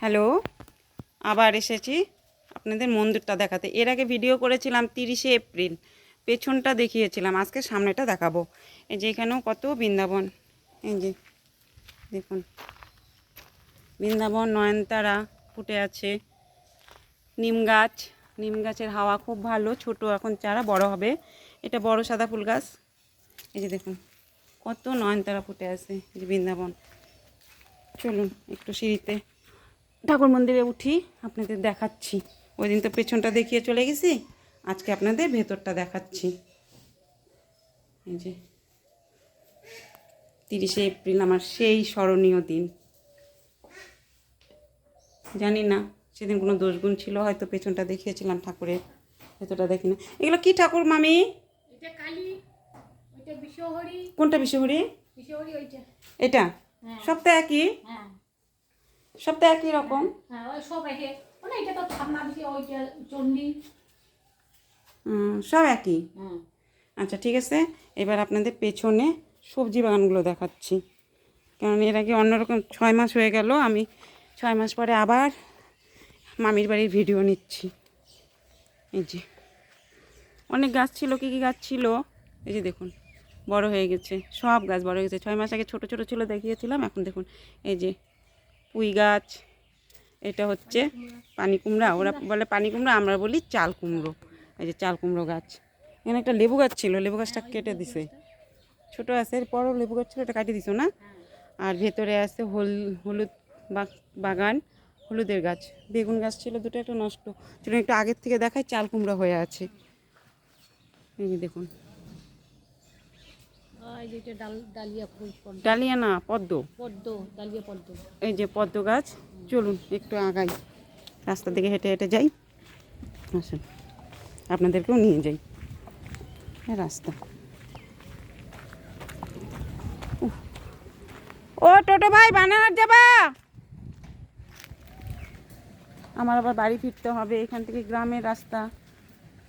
Hello, আবার এসেছি আপনাদের মন্দিরটা দেখাতে। এর আগে ভিডিও করেছিলাম তিরিশে এপ্রিল, পেছনটা দেখিয়েছিলাম, আজকে সামনেটা দেখাবো। এই যে এখানেও কত বৃন্দাবন, এই যে দেখুন, বৃন্দাবন, নয়নতারা ফুটে আছে, নিম গাছ, নিম গাছের হাওয়া খুব ভালো, ছোট, এখন চারা বড় হবে। এটা বড় সাদা ফুল গাছ, এই যে দেখুন, কত নয়নতারা ফুটে আছে এই যে বৃন্দাবন। চলুন একটু সিঁড়িতে ঠাকুর মন্দিরে উঠি আপনাদের দেখাচ্ছি। ওই দিন তো পেছনটা দেখিয়ে চলে গেছি আজকে আপনাদের ভেতরটা দেখাচ্ছি। এই যে তিরিশে এপ্রিল আমার সেই স্মরণীয় দিন। জানি না সেদিন কোনো দোষগুণ ছিল হয়তো পেছনটা দেখিয়েছিলাম ঠাকুরের ভেতরটা দেখি না এগুলো কি ঠাকুর মামি? কোনটা বিশ্বহরি? এটা? হ্যাঁ। সব তো একই? হ্যাঁ। সব তো একই রকম। হ্যাঁ ওই সব একে। মানে এটা তো একই। আচ্ছা ঠিক আছে। এবার আপনাদের পেছনে সবজি বাগানগুলো দেখাচ্ছি। কারণ এর আগে অন্যরকম ছয় মাস হয়ে গেল আমি ছয় মাস পরে আবার মামির বাড়ির ভিডিও নিচ্ছি। এই যে। অনেক গাছ ছিল কী কী গাছ ছিল? এই যে দেখুন বড় হয়ে গেছে। সব গাছ বড় হয়ে গেছে। ছয় মাস আগে ছোট ছোট ছিল দেখিয়েছিলাম। এখন দেখুন এই যে পুঁই গাছ, এটা হচ্ছে পানি কুমড়া, ওরা বলে পানি কুমড়া, আমরা বলি চাল কুমড়ো, এই যে চাল কুমড়ো গাছ। এখানে একটা লেবু গাছ ছিল, লেবু গাছটা কেটে দিছে। ছোট আছে, এরপরও লেবু গাছ ছিল, এটা কাটিয়ে দিছো না? আর ভেতরে আছে হল, হলুদ বাগান, হলুদের গাছ, বেগুন গাছ ছিল, দুটো একটু নষ্ট। চলুন একটু আগের থেকে দেখাই চাল কুমড়ো হয়ে আছে। দেখুন। ডালিয়া না পদ্ম। পদ্ম ডালিয়া পদ্ম। এই যে পদ্ম গাছ চলুন একটু আগাই। রাস্তা দিকে হেঁটে হেঁটে যাই। আসুন আপনাদেরকেও নিয়ে যাই। রাস্তা। ও টোটো ভাই বানানার যাবা? আমার আবার বাড়ি ফিরতে হবে এখান থেকে গ্রামের রাস্তা।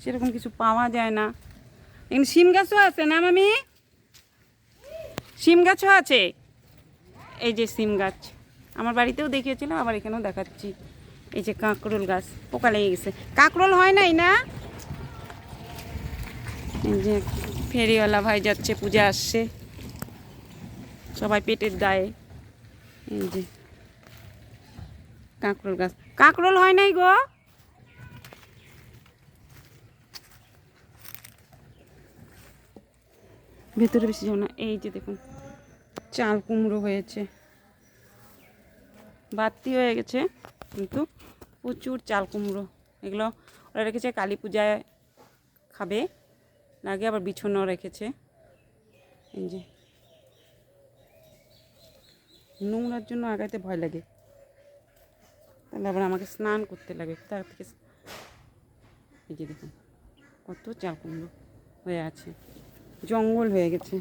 সেরকম কিছু পাওয়া যায় না। এখানে শিম গাছও আছে না মামি? শিম গাছও আছে। এই যে সিম গাছ। আমার বাড়িতেও দেখিয়েছিলাম, আবার এখানেও দেখাচ্ছি। এই যে কাঁকরোল গাছ, পোকা লেগে গেছে। কাঁকরোল হয় নাই না? এই যে ফেরিওয়ালা ভাই যাচ্ছে, পূজা আসছে। সবাই পেটের দায়ে। এই যে কাঁকরোল গাছ। কাঁকরোল হয় নাই গো? ভেতরে বেশি যাও না এই যে দেখুন, চাল কুমড়ো হয়েছে। বাড়তি হয়ে গেছে, কিন্তু প্রচুর চাল কুমড়ো। এগুলো ওরা রেখেছে, কালী পূজায় খাবে। লাগে আবার বিছানাও রেখেছে। এই যে। নোংরার জন্য আগাইতে ভয় লাগে। তাহলে আবার আমাকে স্নান করতে লাগে। তার থেকে এই যে দেখুন, কত চাল কুমড়ো হয়ে আছে। জঙ্গল হয়ে গেছে।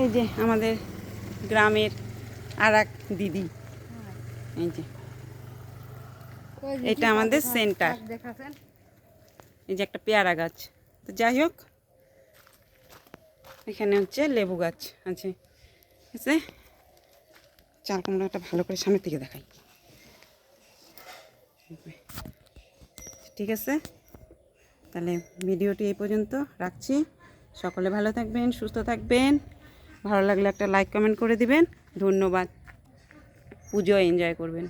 এই যে আমাদের গ্রামের আর এক দিদি। এই যে। এটা আমাদের সেন্টার এই যে একটা পেয়ারা গাছ। তো যাই হোক এখানে হচ্ছে লেবু গাছ আছে। আছে? চাল কুমড়োটা ভালো করে সামনের থেকে দেখাই। ঠিক আছে? তাহলে ভিডিওটি এই পর্যন্ত রাখছি। সকলে ভালো থাকবেন, সুস্থ থাকবেন। ভালো লাগলে একটা লাইক কমেন্ট করে দিবেন। ধন্যবাদ। পুজো এনজয় করবেন।